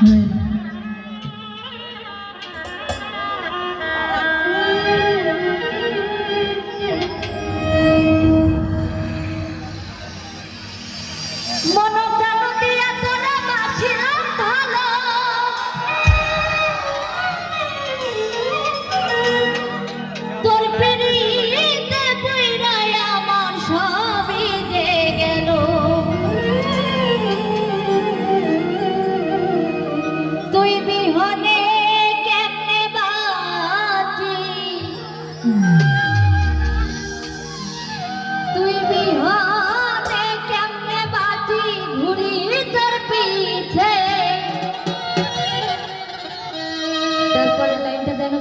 থাকবেন está dando